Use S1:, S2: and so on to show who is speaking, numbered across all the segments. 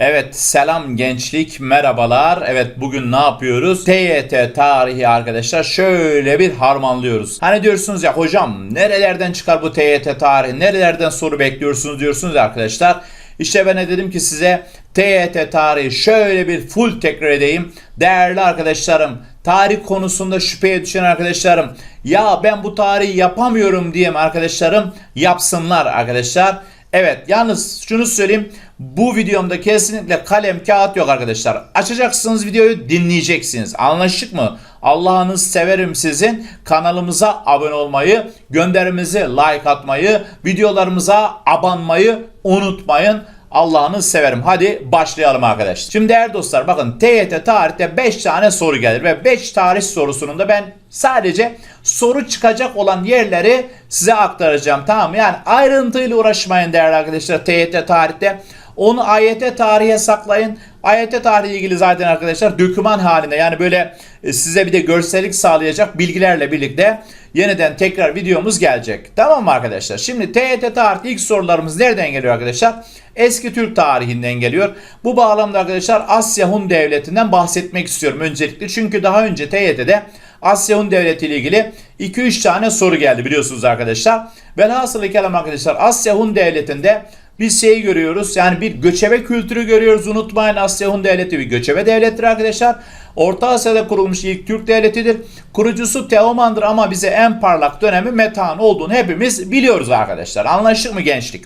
S1: Evet selam gençlik merhabalar. Evet bugün ne yapıyoruz? TYT tarihi arkadaşlar şöyle bir harmanlıyoruz. Hani diyorsunuz ya hocam nerelerden çıkar bu TYT tarihi? Nerelerden soru bekliyorsunuz diyorsunuz arkadaşlar. İşte ben de dedim ki size TYT tarihi şöyle bir full tekrar edeyim. Değerli arkadaşlarım tarih konusunda şüpheye düşen arkadaşlarım ya ben bu tarihi yapamıyorum diyeyim arkadaşlarım yapsınlar arkadaşlar. Evet yalnız şunu söyleyeyim. Bu videomda kesinlikle kalem kağıt yok arkadaşlar. Açacaksınız videoyu dinleyeceksiniz. Anlaştık mı? Allah'ınız severim sizin. Kanalımıza abone olmayı, gönderimizi like atmayı, videolarımıza abanmayı unutmayın. Allah'ını severim. Hadi başlayalım arkadaşlar. Şimdi değerli dostlar bakın TYT tarihte 5 tane soru gelir ve 5 tarih sorusunun da ben sadece soru çıkacak olan yerleri size aktaracağım. Tamam? Yani ayrıntıyla uğraşmayın değerli arkadaşlar TYT tarihte. Onu AYT tarihe saklayın. AYT tarihi ilgili zaten arkadaşlar döküman halinde yani böyle e, size bir de görsellik sağlayacak bilgilerle birlikte yeniden tekrar videomuz gelecek. Tamam mı arkadaşlar? Şimdi TYT tarih ilk sorularımız nereden geliyor arkadaşlar? Eski Türk tarihinden geliyor. Bu bağlamda arkadaşlar Asya Hun Devleti'nden bahsetmek istiyorum öncelikle. Çünkü daha önce TYT'de Asya Hun Devleti ile ilgili 2-3 tane soru geldi biliyorsunuz arkadaşlar. Velhasılı kelam arkadaşlar Asya Hun Devleti'nde biz şeyi görüyoruz. Yani bir göçebe kültürü görüyoruz. Unutmayın Asya Hun Devleti bir göçebe devlettir arkadaşlar. Orta Asya'da kurulmuş ilk Türk devletidir. Kurucusu Teoman'dır ama bize en parlak dönemi Metehan olduğunu hepimiz biliyoruz arkadaşlar. Anlaştık mı gençlik?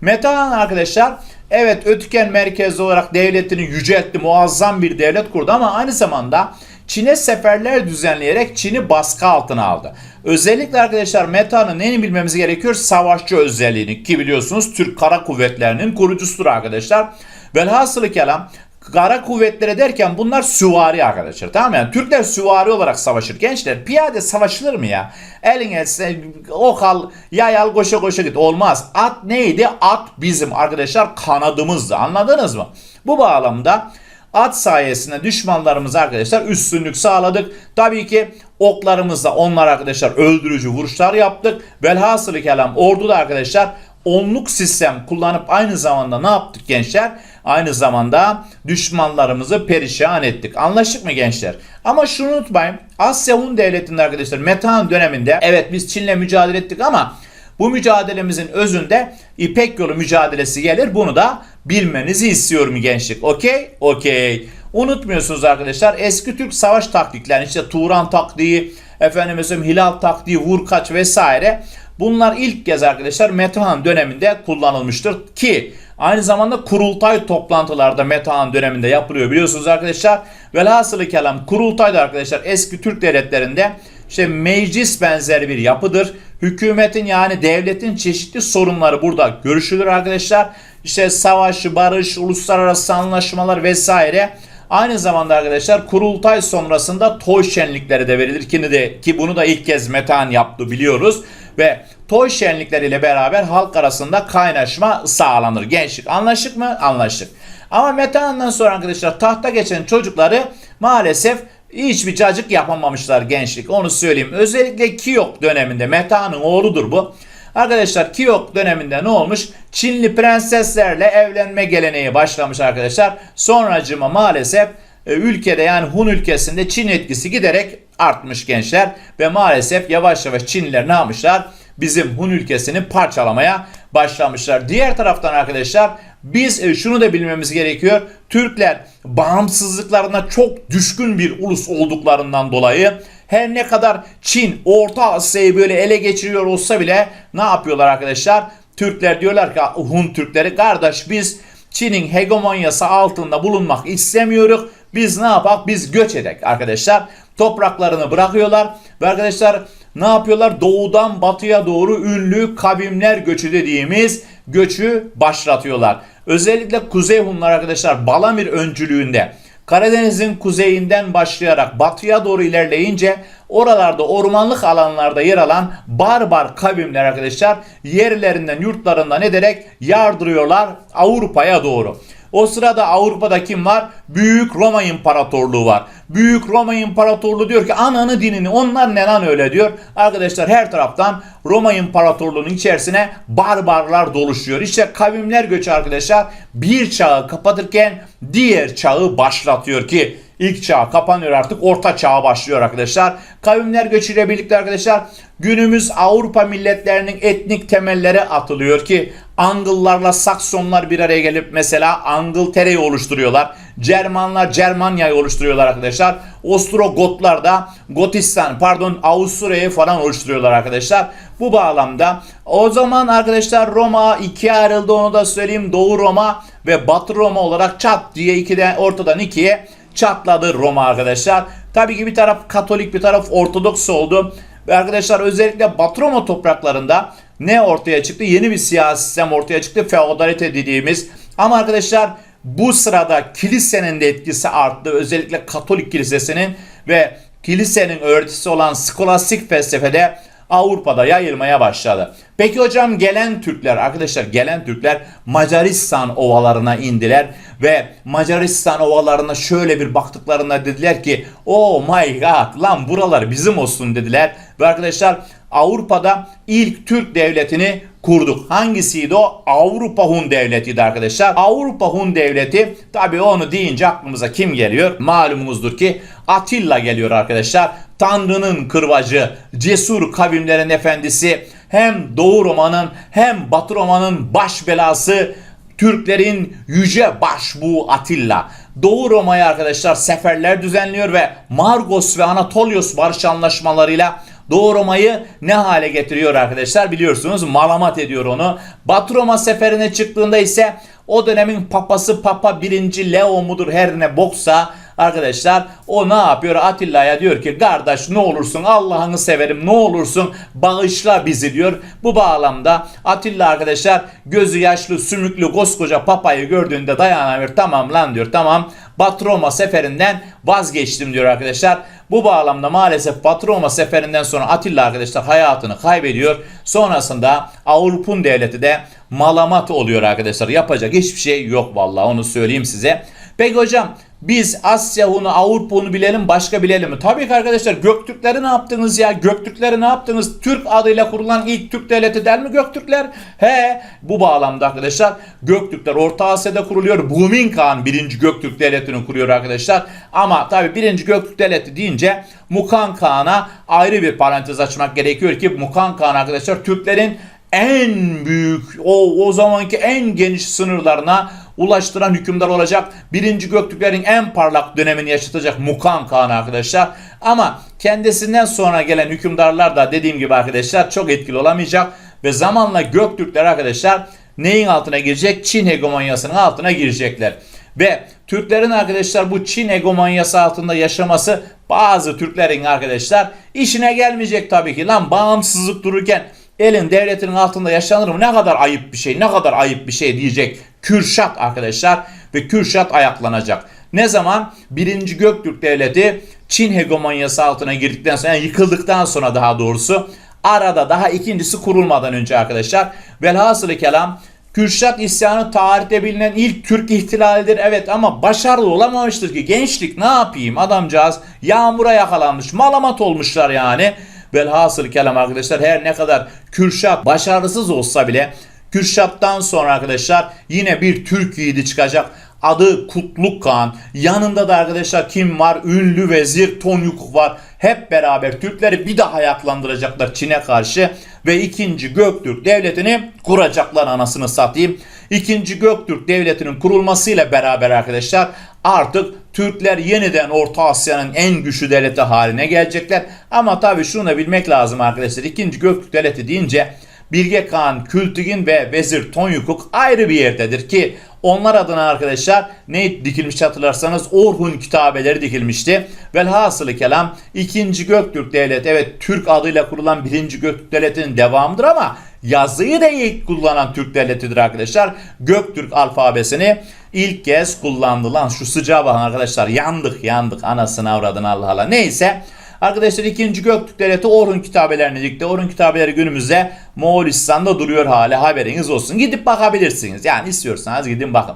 S1: Metehan arkadaşlar evet Ötüken merkezli olarak devletini yüceltti. Muazzam bir devlet kurdu ama aynı zamanda Çin'e seferler düzenleyerek Çin'i baskı altına aldı. Özellikle arkadaşlar Meta'nın neyini bilmemiz gerekiyor? Savaşçı özelliğini ki biliyorsunuz Türk Kara Kuvvetleri'nin kurucusudur arkadaşlar. Velhasılı kelam kara kuvvetleri derken bunlar süvari arkadaşlar tamam mı? Yani Türkler süvari olarak savaşır. Gençler piyade savaşılır mı ya? Elin etse ok al yay al koşa koşa git. Olmaz. At neydi? At bizim arkadaşlar kanadımızdı. Anladınız mı? Bu bağlamda At sayesinde düşmanlarımız arkadaşlar üstünlük sağladık. Tabii ki oklarımızla onlar arkadaşlar öldürücü vuruşlar yaptık. Velhasılı kelam orduda arkadaşlar onluk sistem kullanıp aynı zamanda ne yaptık gençler? Aynı zamanda düşmanlarımızı perişan ettik. Anlaştık mı gençler? Ama şunu unutmayın. Asya Hun Devleti'nde arkadaşlar Metehan döneminde evet biz Çin'le mücadele ettik ama bu mücadelemizin özünde İpek yolu mücadelesi gelir. Bunu da bilmenizi istiyorum gençlik. Okey? Okey. Unutmuyorsunuz arkadaşlar eski Türk savaş taktikleri işte Turan taktiği, efendim mesela Hilal taktiği, vurkaç vesaire. Bunlar ilk kez arkadaşlar Metehan döneminde kullanılmıştır ki aynı zamanda kurultay toplantılarda Metehan döneminde yapılıyor biliyorsunuz arkadaşlar. Velhasılı kelam kurultayda arkadaşlar eski Türk devletlerinde işte meclis benzeri bir yapıdır. Hükümetin yani devletin çeşitli sorunları burada görüşülür arkadaşlar. İşte savaş, barış, uluslararası anlaşmalar vesaire. Aynı zamanda arkadaşlar kurultay sonrasında toy şenlikleri de verilir ki, de, ki bunu da ilk kez Metehan yaptı biliyoruz. Ve toy şenlikleriyle beraber halk arasında kaynaşma sağlanır. Gençlik anlaştık mı? Anlaştık. Ama Metehan'dan sonra arkadaşlar tahta geçen çocukları maalesef hiçbir cacık yapamamışlar gençlik. Onu söyleyeyim. Özellikle Kiyok döneminde Metehan'ın oğludur bu. Arkadaşlar Kiyok döneminde ne olmuş? Çinli prenseslerle evlenme geleneği başlamış arkadaşlar. Sonracıma maalesef e, ülkede yani Hun ülkesinde Çin etkisi giderek artmış gençler. Ve maalesef yavaş yavaş Çinliler ne yapmışlar? Bizim Hun ülkesini parçalamaya başlamışlar. Diğer taraftan arkadaşlar biz e, şunu da bilmemiz gerekiyor. Türkler bağımsızlıklarına çok düşkün bir ulus olduklarından dolayı her ne kadar Çin Orta Asya'yı böyle ele geçiriyor olsa bile ne yapıyorlar arkadaşlar? Türkler diyorlar ki Hun Türkleri kardeş biz Çin'in hegemonyası altında bulunmak istemiyoruz. Biz ne yapak? Biz göç edek arkadaşlar. Topraklarını bırakıyorlar ve arkadaşlar ne yapıyorlar? Doğudan batıya doğru ünlü kavimler göçü dediğimiz göçü başlatıyorlar. Özellikle Kuzey Hunlar arkadaşlar Balamir öncülüğünde Karadeniz'in kuzeyinden başlayarak batıya doğru ilerleyince oralarda ormanlık alanlarda yer alan barbar kavimler arkadaşlar yerlerinden yurtlarından ederek yardırıyorlar Avrupa'ya doğru. O sırada Avrupa'da kim var? Büyük Roma İmparatorluğu var. Büyük Roma İmparatorluğu diyor ki ananı dinini onlar ne lan öyle diyor. Arkadaşlar her taraftan Roma İmparatorluğu'nun içerisine barbarlar doluşuyor. İşte kavimler göçü arkadaşlar bir çağı kapatırken diğer çağı başlatıyor ki ilk çağ kapanıyor artık orta çağa başlıyor arkadaşlar. Kavimler göçüyle birlikte arkadaşlar günümüz Avrupa milletlerinin etnik temelleri atılıyor ki Angıllarla Saksonlar bir araya gelip mesela Angıltere'yi oluşturuyorlar. Cermanlar Cermanya'yı oluşturuyorlar arkadaşlar. Ostrogotlar da Gotistan pardon Avusturya'yı falan oluşturuyorlar arkadaşlar. Bu bağlamda o zaman arkadaşlar Roma ikiye ayrıldı onu da söyleyeyim. Doğu Roma ve Batı Roma olarak çat diye ikiden ortadan ikiye çatladı Roma arkadaşlar. Tabii ki bir taraf Katolik bir taraf Ortodoks oldu. Ve arkadaşlar özellikle Batı Roma topraklarında ne ortaya çıktı? Yeni bir siyasi sistem ortaya çıktı. Feodalite dediğimiz. Ama arkadaşlar bu sırada kilisenin de etkisi arttı. Özellikle Katolik kilisesinin ve kilisenin öğretisi olan skolastik felsefede Avrupa'da yayılmaya başladı. Peki hocam gelen Türkler arkadaşlar gelen Türkler Macaristan ovalarına indiler ve Macaristan ovalarına şöyle bir baktıklarında dediler ki oh my god lan buralar bizim olsun dediler ve arkadaşlar Avrupa'da ilk Türk devletini kurduk. Hangisiydi o? Avrupa Hun Devleti'ydi arkadaşlar. Avrupa Hun Devleti tabi onu deyince aklımıza kim geliyor? Malumunuzdur ki Atilla geliyor arkadaşlar. Tanrı'nın kırvacı, cesur kavimlerin efendisi, hem Doğu Roma'nın hem Batı Roma'nın baş belası Türklerin yüce başbuğu Atilla. Doğu Roma'ya arkadaşlar seferler düzenliyor ve Margos ve Anatolios barış anlaşmalarıyla Doğu Roma'yı ne hale getiriyor arkadaşlar biliyorsunuz malamat ediyor onu. Batı Roma seferine çıktığında ise o dönemin papası Papa 1. Leo mudur her ne boksa arkadaşlar o ne yapıyor Atilla'ya diyor ki kardeş ne olursun Allah'ını severim ne olursun bağışla bizi diyor. Bu bağlamda Atilla arkadaşlar gözü yaşlı sümüklü koskoca papayı gördüğünde dayanamıyor tamam lan diyor tamam Batı Roma seferinden vazgeçtim diyor arkadaşlar. Bu bağlamda maalesef Batı Roma seferinden sonra Atilla arkadaşlar hayatını kaybediyor. Sonrasında Avrupa'nın devleti de malamat oluyor arkadaşlar. Yapacak hiçbir şey yok vallahi onu söyleyeyim size. Peki hocam biz Asya Hun'u, Avrupa Hun'u bilelim başka bilelim mi? Tabii ki arkadaşlar Göktürkleri ne yaptınız ya? Göktürkleri ne yaptınız? Türk adıyla kurulan ilk Türk devleti der mi Göktürkler? He bu bağlamda arkadaşlar Göktürkler Orta Asya'da kuruluyor. Bumin Kağan 1. Göktürk devletini kuruyor arkadaşlar. Ama tabii 1. Göktürk devleti deyince Mukan Kağan'a ayrı bir parantez açmak gerekiyor ki Mukan Kağan arkadaşlar Türklerin en büyük o o zamanki en geniş sınırlarına ulaştıran hükümdar olacak. Birinci Göktürklerin en parlak dönemini yaşatacak Mukan Kağan arkadaşlar. Ama kendisinden sonra gelen hükümdarlar da dediğim gibi arkadaşlar çok etkili olamayacak. Ve zamanla Göktürkler arkadaşlar neyin altına girecek? Çin hegemonyasının altına girecekler. Ve Türklerin arkadaşlar bu Çin hegemonyası altında yaşaması bazı Türklerin arkadaşlar işine gelmeyecek tabii ki. Lan bağımsızlık dururken elin devletinin altında yaşanır mı? Ne kadar ayıp bir şey, ne kadar ayıp bir şey diyecek Kürşat arkadaşlar ve Kürşat ayaklanacak. Ne zaman? Birinci Göktürk Devleti Çin hegemonyası altına girdikten sonra, yani yıkıldıktan sonra daha doğrusu arada daha ikincisi kurulmadan önce arkadaşlar. Velhasılı kelam Kürşat isyanı tarihte bilinen ilk Türk ihtilalidir. Evet ama başarılı olamamıştır ki. Gençlik ne yapayım adamcağız yağmura yakalanmış malamat olmuşlar yani. Velhasıl kelam arkadaşlar her ne kadar Kürşat başarısız olsa bile Kürşat'tan sonra arkadaşlar yine bir Türk yiğidi çıkacak. Adı Kutluk Kağan. Yanında da arkadaşlar kim var? Ünlü vezir Tonyuk var. Hep beraber Türkleri bir daha ayaklandıracaklar Çin'e karşı. Ve ikinci Göktürk devletini kuracaklar anasını satayım. İkinci Göktürk devletinin kurulmasıyla beraber arkadaşlar artık Türkler yeniden Orta Asya'nın en güçlü devleti haline gelecekler. Ama tabii şunu da bilmek lazım arkadaşlar. İkinci Göktürk devleti deyince Bilge Kağan, Kültigin ve Vezir Tonyukuk ayrı bir yerdedir ki onlar adına arkadaşlar ne dikilmiş hatırlarsanız Orhun kitabeleri dikilmişti. Velhasılı kelam 2. Göktürk Devleti evet Türk adıyla kurulan 1. Göktürk Devleti'nin devamıdır ama yazıyı da ilk kullanan Türk devletidir arkadaşlar. Göktürk alfabesini ilk kez kullandı lan şu sıcağa bakın arkadaşlar yandık yandık anasını avradını Allah Allah neyse. Arkadaşlar 2. Göktürk Devleti Orhun kitabelerini dikti. Orhun kitabeleri günümüzde Moğolistan'da duruyor hala haberiniz olsun. Gidip bakabilirsiniz. Yani istiyorsanız gidin bakın.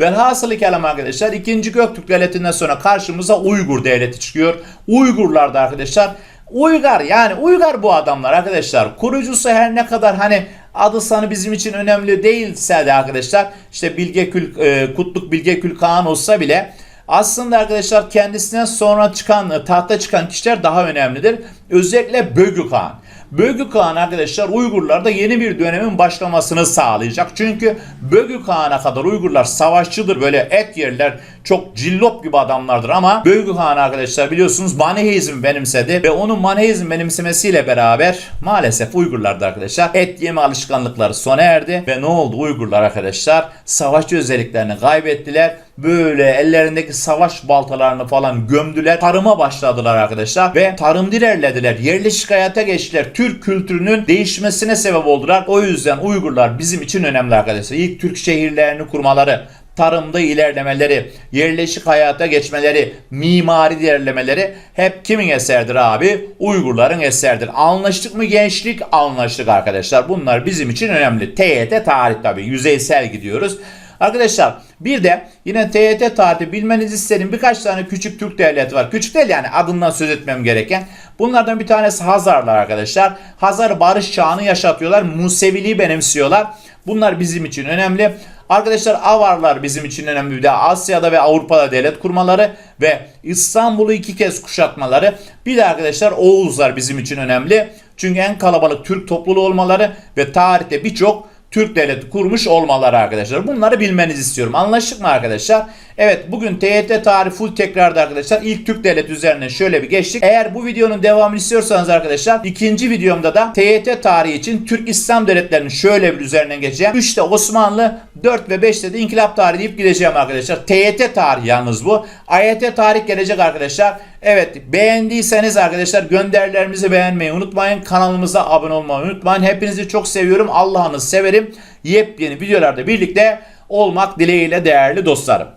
S1: Velhasılı kelam arkadaşlar 2. Göktürk Devleti'nden sonra karşımıza Uygur Devleti çıkıyor. Uygurlar da arkadaşlar Uygar yani Uygar bu adamlar arkadaşlar. Kurucusu her ne kadar hani adı sanı bizim için önemli değilse de arkadaşlar işte Bilge Kül, e, Kutluk Bilge Kül Kağan olsa bile aslında arkadaşlar kendisinden sonra çıkan tahta çıkan kişiler daha önemlidir. Özellikle Bögü Kağan. Bögü Kağan arkadaşlar Uygurlarda yeni bir dönemin başlamasını sağlayacak. Çünkü Bögü Kağan'a kadar Uygurlar savaşçıdır. Böyle et yerler çok cillop gibi adamlardır ama Bögü Kağan arkadaşlar biliyorsunuz Maneheizm benimsedi ve onun Maneheizm benimsemesiyle beraber maalesef Uygurlarda arkadaşlar et yeme alışkanlıkları sona erdi ve ne oldu Uygurlar arkadaşlar savaşçı özelliklerini kaybettiler. Böyle ellerindeki savaş baltalarını falan gömdüler. Tarıma başladılar arkadaşlar ve tarım ilerlediler. Yerleşik hayata geçtiler. Türk kültürünün değişmesine sebep oldular. O yüzden Uygurlar bizim için önemli arkadaşlar. İlk Türk şehirlerini kurmaları, tarımda ilerlemeleri, yerleşik hayata geçmeleri, mimari ilerlemeleri hep kimin eseridir abi? Uygurların eseridir. Anlaştık mı gençlik? Anlaştık arkadaşlar. Bunlar bizim için önemli. TYT tarih tabii. Yüzeysel gidiyoruz. Arkadaşlar bir de yine TYT tarihi bilmenizi isterim. Birkaç tane küçük Türk devleti var. Küçük değil yani adından söz etmem gereken. Bunlardan bir tanesi Hazarlar arkadaşlar. Hazar barış çağını yaşatıyorlar. Museviliği benimsiyorlar. Bunlar bizim için önemli. Arkadaşlar Avarlar bizim için önemli. Bir de Asya'da ve Avrupa'da devlet kurmaları ve İstanbul'u iki kez kuşatmaları. Bir de arkadaşlar Oğuzlar bizim için önemli. Çünkü en kalabalık Türk topluluğu olmaları ve tarihte birçok Türk devleti kurmuş olmaları arkadaşlar. Bunları bilmenizi istiyorum. Anlaştık mı arkadaşlar? Evet bugün TYT tarihi full tekrarda arkadaşlar. İlk Türk devleti üzerinden şöyle bir geçtik. Eğer bu videonun devamını istiyorsanız arkadaşlar ikinci videomda da TYT tarihi için Türk İslam devletlerinin şöyle bir üzerinden geçeceğim. 3'te Osmanlı, 4 ve 5'te de inkılap tarihi deyip gideceğim arkadaşlar. TYT tarihi yalnız bu. AYT tarih gelecek arkadaşlar. Evet beğendiyseniz arkadaşlar gönderilerimizi beğenmeyi unutmayın. Kanalımıza abone olmayı unutmayın. Hepinizi çok seviyorum. Allah'ını severim. Yepyeni videolarda birlikte olmak dileğiyle değerli dostlarım.